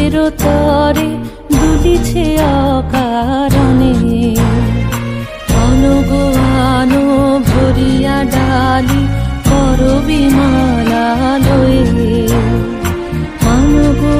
কিসের তরে দুলিছে অকারণে। অনুগানো ভরিয়া ডালি করবি মালা লয়ে অনুগানো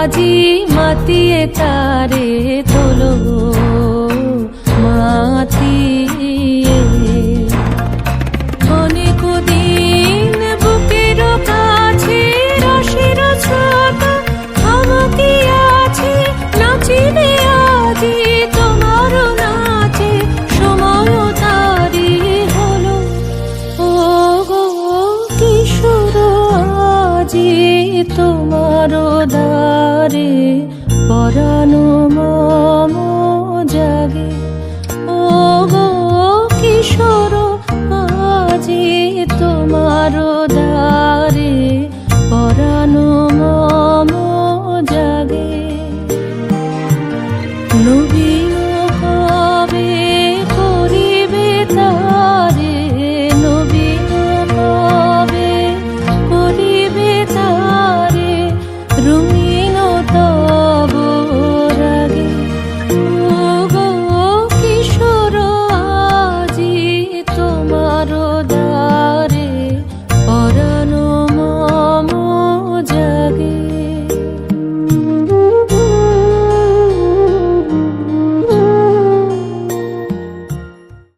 আজি মাতিয়ে তারে তোলো। তোমার দারে পরানো মম জাগে। ও গো কিশোর